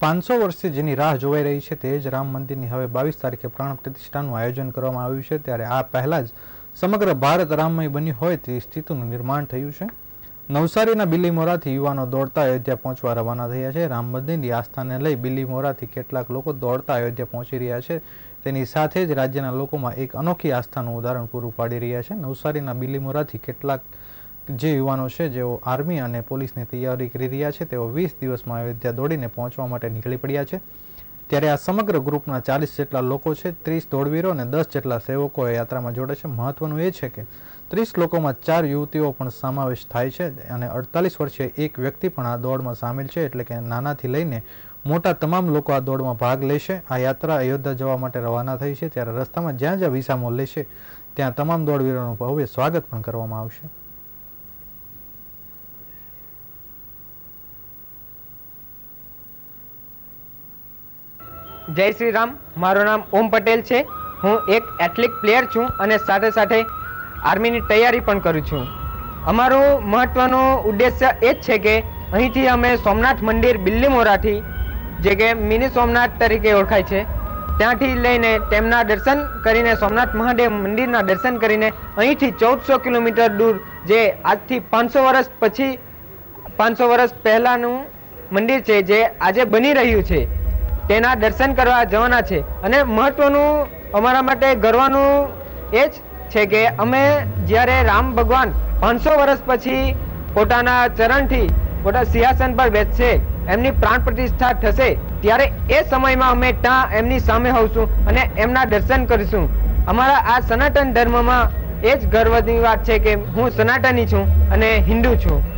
પાંચસો વર્ષથી જેની રાહ જોવાઈ રહી છે તે જ રામ મંદિરની હવે બાવીસ તારીખે પ્રાણ પ્રતિષ્ઠાનું આયોજન કરવામાં આવ્યું છે. ત્યારે આ પહેલા જ સમગ્ર ભારત રામમય બન્યું હોય તે સ્થિતિનું નિર્માણ થયું છે. નવસારીના બિલીમોરાથી યુવાનો દોડતા અયોધ્યા પહોંચવા રવાના થયા છે. રામ મંદિરની આસ્થાને લઈ બિલીમોરાથી કેટલાક લોકો દોડતા અયોધ્યા પહોંચી રહ્યા છે. તેની સાથે જ રાજ્યના લોકોમાં એક અનોખી આસ્થાનું ઉદાહરણ પૂરું પાડી રહ્યા છે. નવસારીના બિલીમોરાથી કેટલાક જે યુવાનો છે, જેઓ આર્મી અને પોલીસની તૈયારી કરી રહ્યા છે, તેઓ વીસ દિવસમાં અયોધ્યા દોડીને પહોંચવા માટે નીકળી પડ્યા છે. ત્યારે આ સમગ્ર ગ્રુપના ચાલીસ જેટલા લોકો છે, ત્રીસ દોડવીરો અને દસ જેટલા સેવકો યાત્રામાં જોડે છે. મહત્વનું એ છે કે ત્રીસ લોકોમાં ચાર યુવતીઓ પણ સમાવેશ થાય છે અને અડતાલીસ વર્ષીય એક વ્યક્તિ પણ આ દોડમાં સામેલ છે, એટલે કે નાનાથી લઈને મોટા તમામ લોકો આ દોડમાં ભાગ લેશે. આ યાત્રા અયોધ્યા જવા માટે રવાના થઈ છે. ત્યારે રસ્તામાં જ્યાં જ્યાં વિસામો લેશે, ત્યાં તમામ દોડવીરોનું ભવ્ય સ્વાગત પણ કરવામાં આવશે. જય શ્રી રામ. મારું નામ ઓમ પટેલ છે. હું એક એથ્લિક પ્લેયર છું અને સાથે સાથે આર્મીની તૈયારી પણ કરું છું. અમારું મહત્ત્વનો ઉદ્દેશ્ય એ જ છે કે અહીંથી અમે સોમનાથ મંદિર બિલ્લીમોરાથી જે કે મિની સોમનાથ તરીકે ઓળખાય છે, ત્યાંથી લઈને તેમના દર્શન કરીને સોમનાથ મહાદેવ મંદિરના દર્શન કરીને અહીંથી ચૌદસો કિલોમીટર દૂર, જે આજથી પાંચસો વર્ષ પછી, પાંચસો વર્ષ પહેલાંનું મંદિર છે, જે આજે બની રહ્યું છે. તેના દર્શન કરવા જવાના છે. અને મહત્વનું અમારા માટે ગર્વનું એ જ છે કે અમે જ્યારે રામ ભગવાન પાંચસો વર્ષ પછી પોતાના ચરણથી પોતા સિંહાસન પર બેસશે, એમની પ્રાણ પ્રતિષ્ઠા થશે, ત્યારે એ સમયમાં અમે ત્યાં એમની સામે હોઈશું અને એમના દર્શન કરીશું. અમારા આ સનાતન ધર્મમાં એ જ ગર્વની વાત છે કે હું સનાતની છું અને હિન્દુ છું.